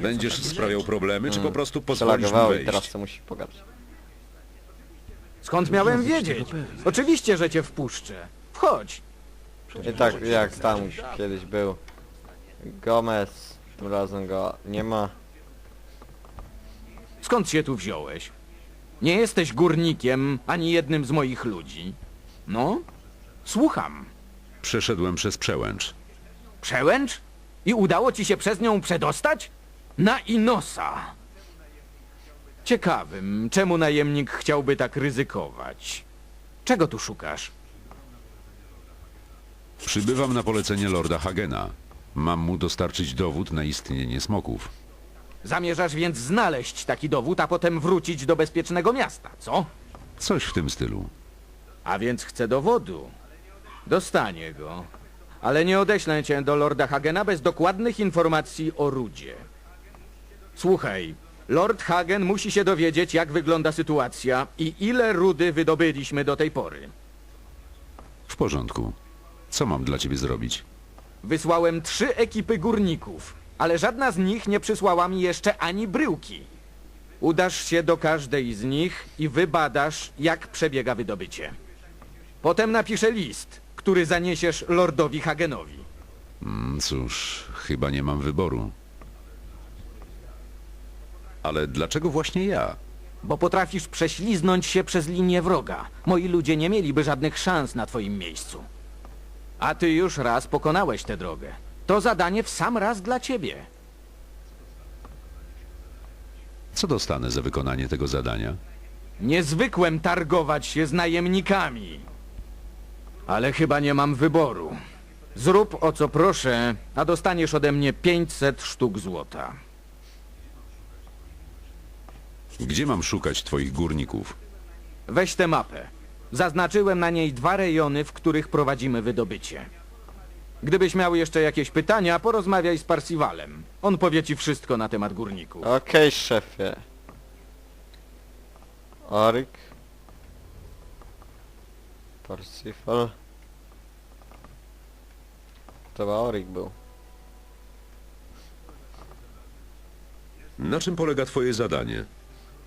Będziesz sprawiał problemy, czy po prostu pozwolisz mi Przelagowało i wejść? teraz co musi pogadać. Skąd miałem wiedzieć? Oczywiście, że cię wpuszczę. Wchodź. I tak jak tam kiedyś był. Gomez, tym razem go nie ma. Skąd się tu wziąłeś? Nie jesteś górnikiem, ani jednym z moich ludzi. No? Słucham. Przeszedłem przez przełęcz. Przełęcz? I udało ci się przez nią przedostać? Na Inosa. Ciekawym, czemu najemnik chciałby tak ryzykować? Czego tu szukasz? Przybywam na polecenie lorda Hagena. Mam mu dostarczyć dowód na istnienie smoków. Zamierzasz więc znaleźć taki dowód, a potem wrócić do bezpiecznego miasta, co? Coś w tym stylu. A więc chce dowodu. Dostanie go. Ale nie odeślę cię do Lorda Hagena bez dokładnych informacji o Rudzie. Słuchaj, Lord Hagen musi się dowiedzieć, jak wygląda sytuacja i ile rudy wydobyliśmy do tej pory. W porządku. Co mam dla ciebie zrobić? Wysłałem trzy ekipy górników, ale żadna z nich nie przysłała mi jeszcze ani bryłki. Udasz się do każdej z nich i wybadasz, jak przebiega wydobycie. Potem napiszę list, który zaniesiesz Lordowi Hagenowi. Mm, Cóż, chyba nie mam wyboru. Ale dlaczego właśnie ja? Bo potrafisz prześliznąć się przez linię wroga. Moi ludzie nie mieliby żadnych szans na twoim miejscu. A ty już raz pokonałeś tę drogę. To zadanie w sam raz dla ciebie. Co dostanę za wykonanie tego zadania? Niezwykłem targować się z najemnikami. Ale chyba nie mam wyboru. Zrób o co proszę, a dostaniesz ode mnie 500 sztuk złota. Gdzie mam szukać twoich górników? Weź tę mapę. Zaznaczyłem na niej dwa rejony, w których prowadzimy wydobycie. Gdybyś miał jeszcze jakieś pytania, porozmawiaj z Parsivalem. On powie ci wszystko na temat górników. Okej, szefie. Oryk. Parsifal. To chyba Oryk był. Na czym polega twoje zadanie?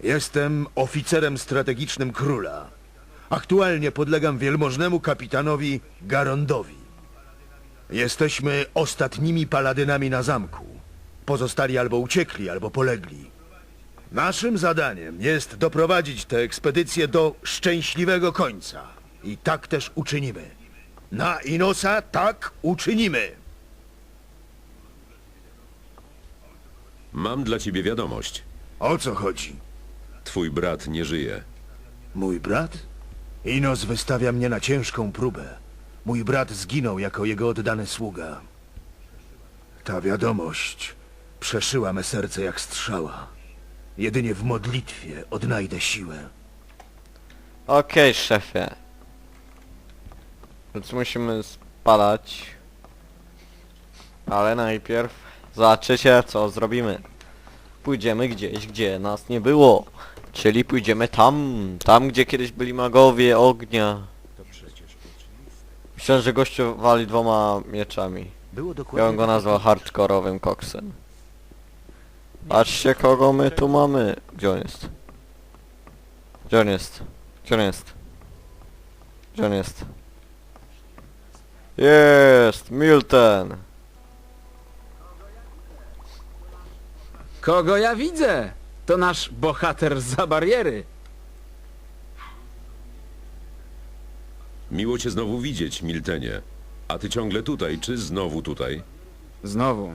Jestem oficerem strategicznym króla. Aktualnie podlegam wielmożnemu kapitanowi Garondowi. Jesteśmy ostatnimi paladynami na zamku. Pozostali albo uciekli, albo polegli. Naszym zadaniem jest doprowadzić tę ekspedycję do szczęśliwego końca. I tak też uczynimy. Na Inosa tak uczynimy. Mam dla ciebie wiadomość. O co chodzi? Twój brat nie żyje. Mój brat? Inos wystawia mnie na ciężką próbę. Mój brat zginął jako jego oddany sługa. Ta wiadomość przeszyła me serce jak strzała. Jedynie w modlitwie odnajdę siłę. Okej, szefie. Więc musimy spadać. Ale najpierw zobaczycie co zrobimy. Pójdziemy gdzieś, gdzie nas nie było. Czyli pójdziemy tam, tam gdzie kiedyś byli magowie ognia. Myślę, że gościu wali dwoma mieczami. Było Ja bym go nazwał hardkorowym koksem. Patrzcie kogo my tu mamy. Gdzie on jest? Gdzie on jest? Gdzie on jest? Gdzie on jest? Jest! Milton! Kogo ja widzę? To nasz bohater za bariery. Miło cię znowu widzieć, Miltenie. A ty ciągle tutaj, czy znowu tutaj? Znowu.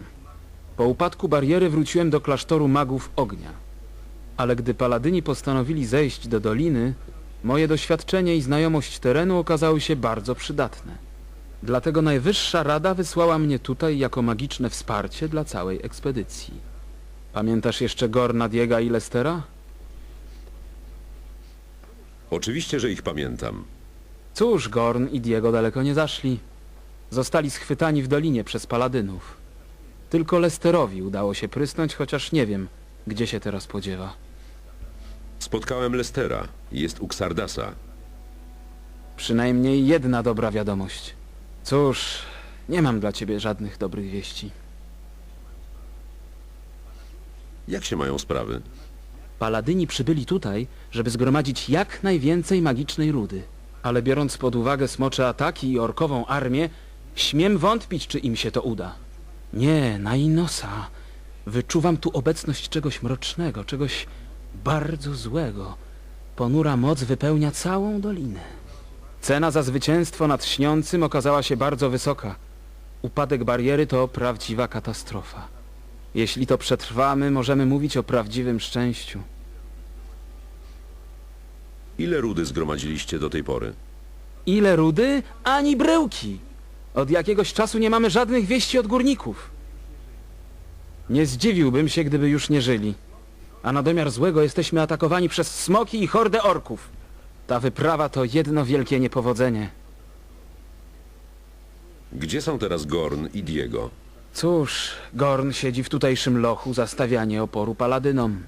Po upadku bariery wróciłem do klasztoru magów ognia. Ale gdy paladyni postanowili zejść do doliny, moje doświadczenie i znajomość terenu okazały się bardzo przydatne. Dlatego Najwyższa Rada wysłała mnie tutaj jako magiczne wsparcie dla całej ekspedycji. Pamiętasz jeszcze Gorna, Diega i Lestera? Oczywiście, że ich pamiętam. Cóż, Gorn i Diego daleko nie zaszli. Zostali schwytani w dolinie przez paladynów. Tylko Lesterowi udało się prysnąć, chociaż nie wiem, gdzie się teraz podziewa. Spotkałem Lestera. Jest u Xardasa. Przynajmniej jedna dobra wiadomość. Cóż, nie mam dla ciebie żadnych dobrych wieści. Jak się mają sprawy? Paladyni przybyli tutaj, żeby zgromadzić jak najwięcej magicznej rudy. Ale biorąc pod uwagę smocze ataki i orkową armię, śmiem wątpić, czy im się to uda. Nie, na Inosa. Wyczuwam tu obecność czegoś mrocznego, czegoś bardzo złego. Ponura moc wypełnia całą dolinę. Cena za zwycięstwo nad śniącym okazała się bardzo wysoka. Upadek bariery to prawdziwa katastrofa. Jeśli to przetrwamy, możemy mówić o prawdziwym szczęściu. Ile rudy zgromadziliście do tej pory? Ile rudy, ani bryłki. Od jakiegoś czasu nie mamy żadnych wieści od górników. Nie zdziwiłbym się, gdyby już nie żyli. A na domiar złego jesteśmy atakowani przez smoki i hordę orków. Ta wyprawa to jedno wielkie niepowodzenie. Gdzie są teraz Gorn i Diego? Cóż, Gorn siedzi w tutejszym lochu za stawianie oporu paladynom.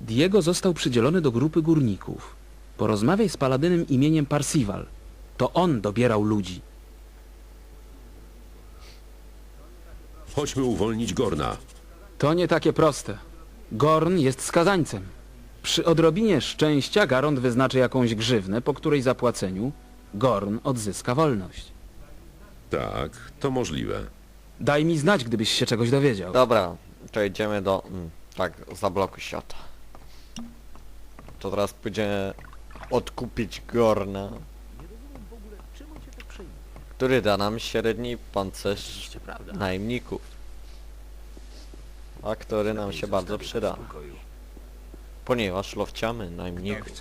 Diego został przydzielony do grupy górników. Porozmawiaj z paladynem imieniem Parsival. To on dobierał ludzi. Chodźmy uwolnić Gorna. To nie takie proste. Gorn jest skazańcem. Przy odrobinie szczęścia Garond wyznaczy jakąś grzywnę, po której zapłaceniu Gorn odzyska wolność. Tak, to możliwe. Daj mi znać, gdybyś się czegoś dowiedział. Dobra, to idziemy do... Mm, tak, zablokuj świata. To teraz pójdziemy odkupić Gorna. Który da nam średni pancerz najemników. A który nam się bardzo przyda. Ponieważ lowciamy najemników.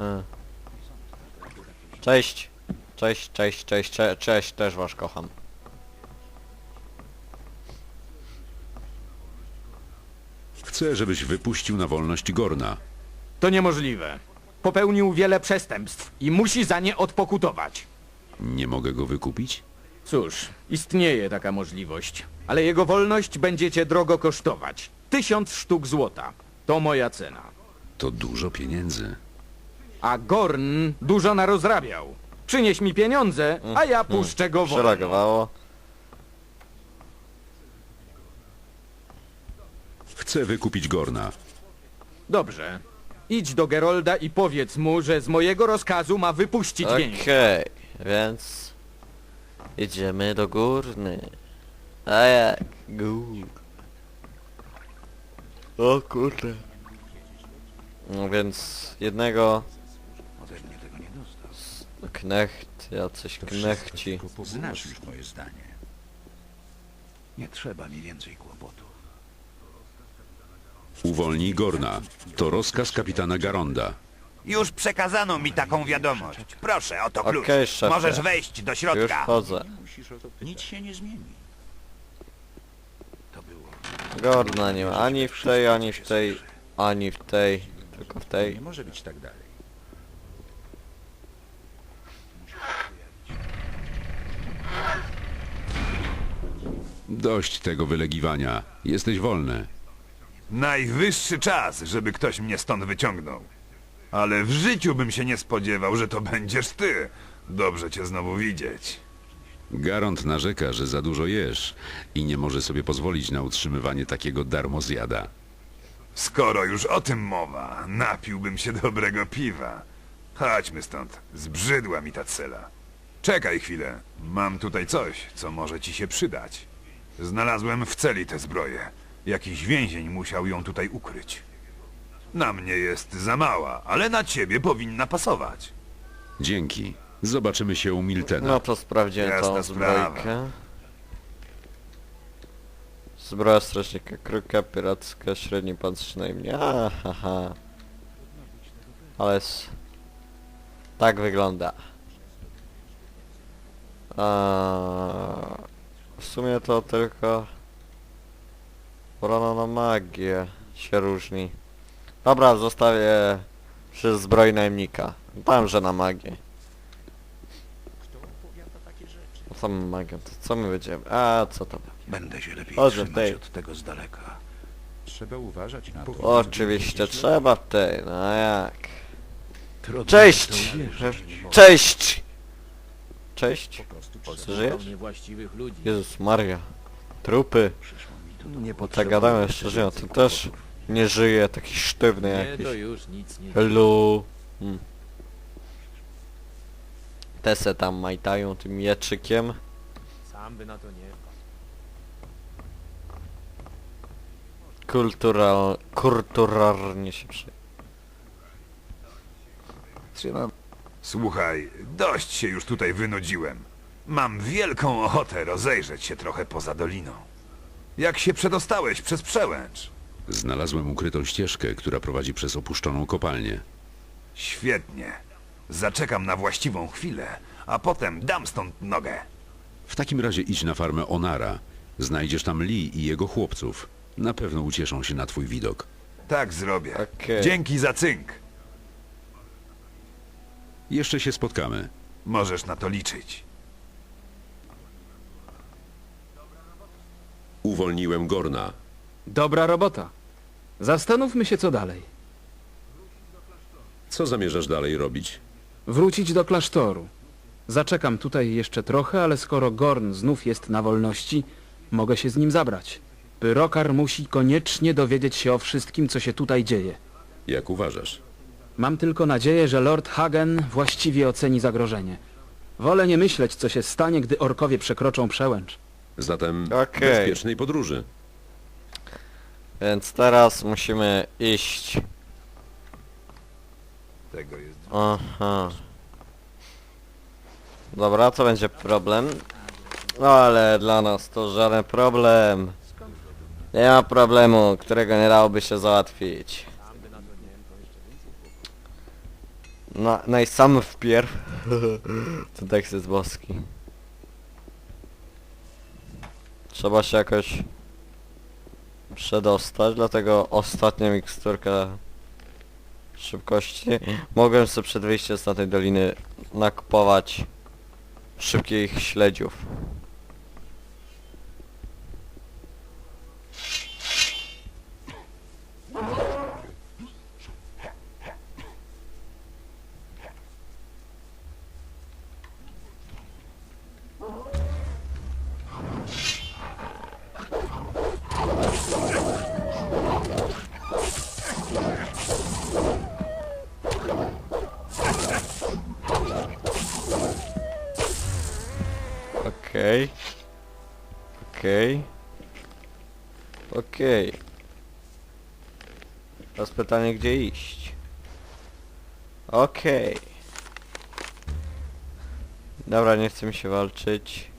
E. Cześć! Cześć, cześć, cześć, cze cześć, też was kocham. Chcę, żebyś wypuścił na wolność Gorna. To niemożliwe. Popełnił wiele przestępstw i musi za nie odpokutować. Nie mogę go wykupić? Cóż, istnieje taka możliwość, ale jego wolność będziecie drogo kosztować. Tysiąc sztuk złota. To moja cena. To dużo pieniędzy. A Gorn dużo narozrabiał. Przynieś mi pieniądze, a ja puszczę go wolno. Przereagowało. Chcę wykupić Gorna. Dobrze. Idź do Gerolda i powiedz mu, że z mojego rozkazu ma wypuścić Okej, więźnia. więc... Idziemy do górny. A jak? Gór. O kurde. No więc jednego... Knecht, jacyś knechci. Znasz już moje zdanie. Nie trzeba mi więcej kłopotów. Uwolnij Gorna. To rozkaz kapitana Garonda. Już przekazano mi taką wiadomość. Proszę, oto klucz. Okej, szefie. Możesz wejść do Już środka. wchodzę. Nic się nie zmieni. To było. Gorna nie ma ani w tej, ani w tej, ani w tej, tylko w tej. Nie może być tak dalej. Dość tego wylegiwania. Jesteś wolny. Najwyższy czas, żeby ktoś mnie stąd wyciągnął. Ale w życiu bym się nie spodziewał, że to będziesz ty. Dobrze cię znowu widzieć. Garond narzeka, że za dużo jesz i nie może sobie pozwolić na utrzymywanie takiego darmozjada. Skoro już o tym mowa, napiłbym się dobrego piwa. Chodźmy stąd. Zbrzydła mi ta cela. Czekaj chwilę. Mam tutaj coś, co może ci się przydać. Znalazłem w celi tę zbroję. Jakiś więzień musiał ją tutaj ukryć. Na mnie jest za mała, ale na ciebie powinna pasować. Dzięki. Zobaczymy się u Miltena. No to sprawdziłem Jasna tą sprawa. zbrojkę. Zbroja strażnika kruka, piracka, średni pancerz najmniej. Ahaha. Ale s... Tak wygląda. W sumie to tylko... Brona na magię się różni. Dobra, zostawię przy zbroi najemnika. Tam, że na magię. No co my magią, to co my będziemy? A, co to? Będę się lepiej w trzymać tej. od tego z daleka. Trzeba uważać na to. Oczywiście trzeba tej, no jak? Trudno Cześć! w to uwierzyć. Cześć! Cześć? Żyjesz? Niewłaściwych ludzi. Jezus Maria. Trupy. Nie Tak gadałem szczerze, to też nie żyje, taki sztywny jakiś. już nic nie... Hello. Hmm. Te se tam majtają tym mieczykiem. Sam by na to nie... Kultural... Kulturalnie się przy... Trzymam. Słuchaj, dość się już tutaj wynudziłem. Mam wielką ochotę rozejrzeć się trochę poza doliną. Jak się przedostałeś przez przełęcz? Znalazłem ukrytą ścieżkę, która prowadzi przez opuszczoną kopalnię. Świetnie. Zaczekam na właściwą chwilę, a potem dam stąd nogę. W takim razie idź na farmę Onara. Znajdziesz tam Lee i jego chłopców. Na pewno ucieszą się na twój widok. Tak zrobię. Okej. Dzięki za cynk. Jeszcze się spotkamy. Możesz na to liczyć. Uwolniłem Gorna. Dobra robota. Zastanówmy się co dalej. Co zamierzasz dalej robić? Wrócić do klasztoru. Zaczekam tutaj jeszcze trochę, ale skoro Gorn znów jest na wolności, mogę się z nim zabrać. Pyrokar musi koniecznie dowiedzieć się o wszystkim, co się tutaj dzieje. Jak uważasz? Mam tylko nadzieję, że Lord Hagen właściwie oceni zagrożenie. Wolę nie myśleć, co się stanie, gdy orkowie przekroczą przełęcz. Zatem Okej. bezpiecznej podróży. Więc teraz musimy iść. Tego jest... Aha. Dobra, to będzie problem. No ale dla nas to żaden problem. Nie ma problemu, którego nie dałoby się załatwić. I sam wpierw. to tekst jest boski. Trzeba się jakoś przedostać, dlatego ostatnia miksturka szybkości. Mogłem sobie przed wyjściem z tej doliny nakupować szybkich śledziów. Okej. Okej. Okej. Teraz pytanie, gdzie iść? Okej. Dobra, nie chcę mi się walczyć.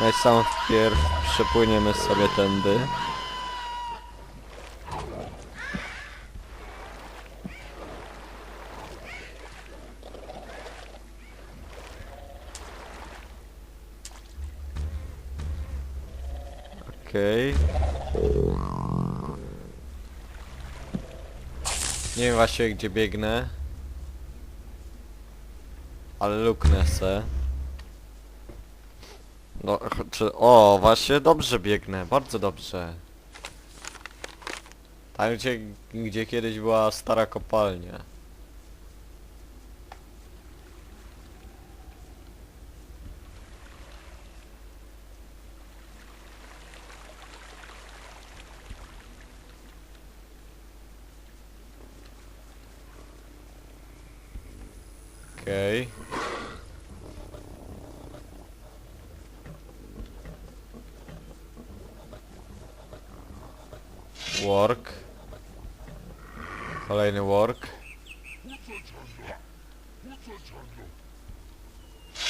No i sam wpierw przepłyniemy sobie tędy. Okej. Wiem właśnie gdzie biegnę. Ale luknę se. No, czy... O, właśnie dobrze biegnę, bardzo dobrze. Tam gdzie, gdzie kiedyś była stara kopalnia. Okej. Work. Kolejny work.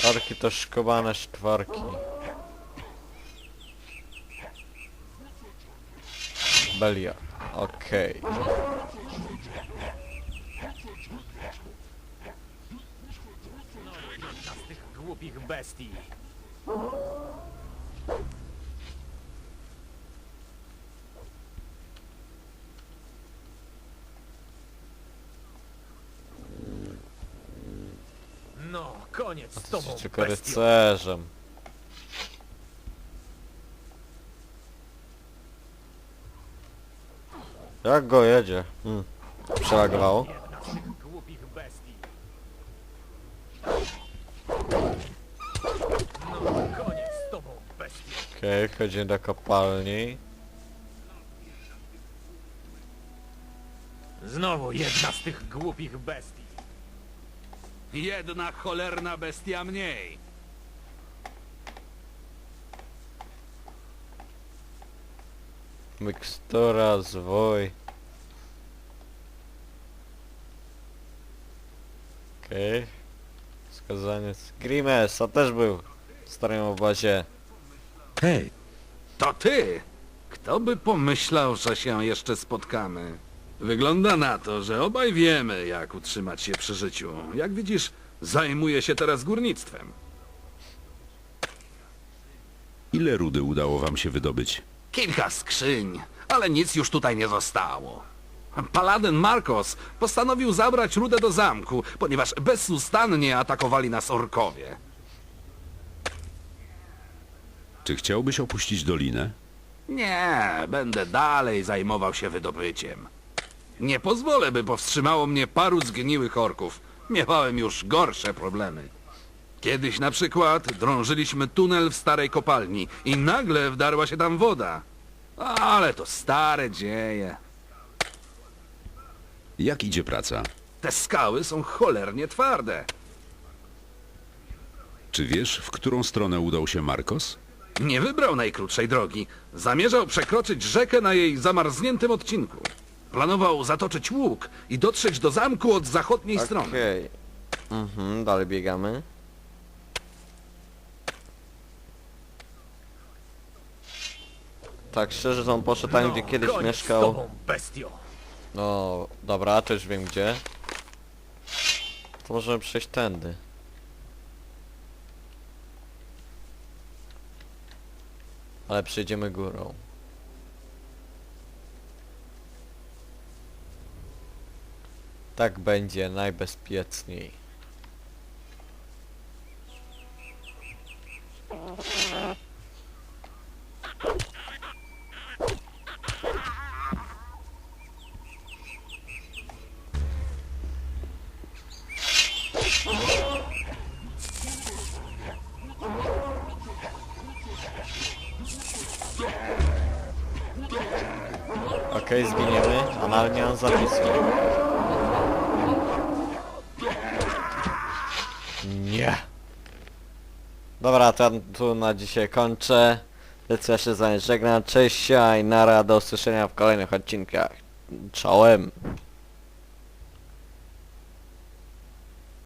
Orki to szkobane sztwarki. Belia. Okej. Głupich bestii. No, koniec z tobą, Tylko bestio. rycerzem. Jak go jedzie? Hmm. Przelagowało. Okej, wchodzimy do kopalni. Znowu jedna z tych głupich bestii. Jedna cholerna bestia mniej. Mikstura, zwój. Okej. Skazaniec. Grimes, on też był w starym obozie. Hej, to ty! Kto by pomyślał, że się jeszcze spotkamy? Wygląda na to, że obaj wiemy, jak utrzymać się przy życiu. Jak widzisz, zajmuję się teraz górnictwem. Ile rudy udało wam się wydobyć? Kilka skrzyń, ale nic już tutaj nie zostało. Paladyn Marcos postanowił zabrać rudę do zamku, ponieważ bezustannie atakowali nas orkowie. Czy chciałbyś opuścić dolinę? Nie, będę dalej zajmował się wydobyciem. Nie pozwolę, by powstrzymało mnie paru zgniłych orków. Miewałem już gorsze problemy. Kiedyś na przykład drążyliśmy tunel w starej kopalni i nagle wdarła się tam woda. Ale to stare dzieje. Jak idzie praca? Te skały są cholernie twarde. Czy wiesz, w którą stronę udał się Marcos? Nie wybrał najkrótszej drogi. Zamierzał przekroczyć rzekę na jej zamarzniętym odcinku. Planował zatoczyć łuk i dotrzeć do zamku od zachodniej strony. Okej. Mhm, dalej biegamy. Tak szczerze, to on poszedł tam, gdzie kiedyś Koniec z mieszkał. tobą, bestio. No, dobra, to już wiem gdzie. To możemy przejść tędy. Ale przejdziemy górą. Tak będzie najbezpieczniej. Okej, zginiemy, analnie on zapisuje. Dobra, to tu na dzisiaj kończę. Lecę się z wami żegnam. Cześć, i nara, do usłyszenia w kolejnych odcinkach. Czołem.